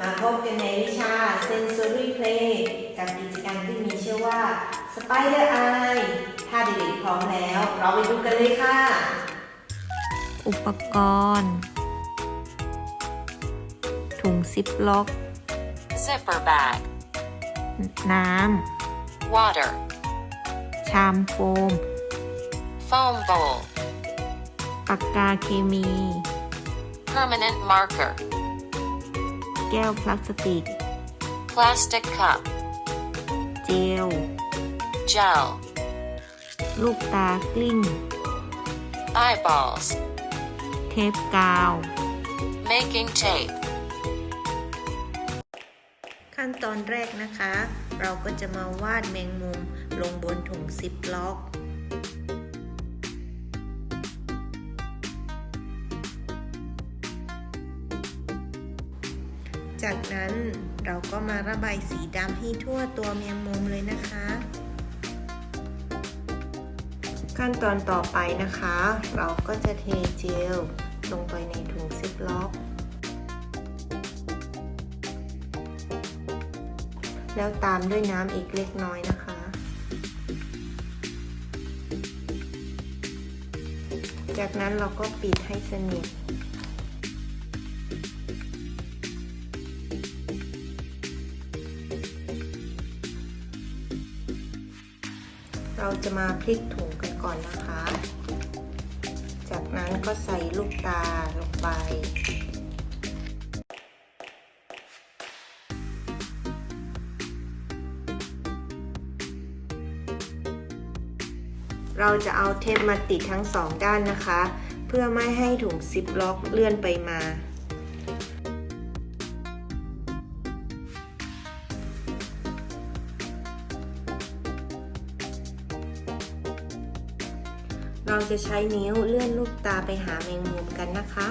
มาพบกันในวิชา Sensory Play กับกิจกรรมที่มีชื่อว่า Spider Eye ถ้าเด็กๆพร้อมแล้ว เราไปดูกันเลยค่ะ อุปกรณ์ ถุงซิปล็อก zipper bag, น้ water, ำชามโฟม foam bowl, ปากกาเคมี permanent marker, แก้วพลาสติก plastic cup, เจล gel, ลูกตากลิ้ง eyeballs, เทปกาว making tape, ขั้นตอนแรกนะคะ เราก็จะมาวาดแมงมุมลงบนถุงซิปล็อก จากนั้นเราก็มาระบายสีดำให้ทั่วตัวแมงมุมเลยนะคะ ขั้นตอนต่อไปนะคะ เราก็จะเทเจลลงไปในถุงซิปล็อกแล้วตามด้วยน้ำอีกเล็กน้อยนะคะ จากนั้นเราก็ปิดให้สนิท เราจะมาพลิกถุงกันก่อนนะคะ จากนั้นก็ใส่ลูกตาลงไปเราจะเอาเทปมาติดทั้งสองด้านนะคะ เพื่อไม่ให้ถุงซิปล็อกเลื่อนไปมา เราจะใช้นิ้วเลื่อนลูกตาไปหาแมงมุมกันนะคะ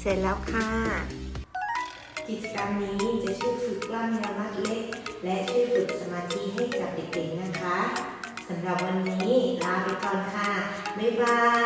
เสร็จแล้วค่ะ กิจกรรมนี้จะช่วยฝึกกล้ามเนื้อมัดเล็ก และช่วยฝึกสมาธิให้กับเด็กๆนะคะ สำหรับวันนี้ลาไปก่อนค่ะ บ๊ายบาย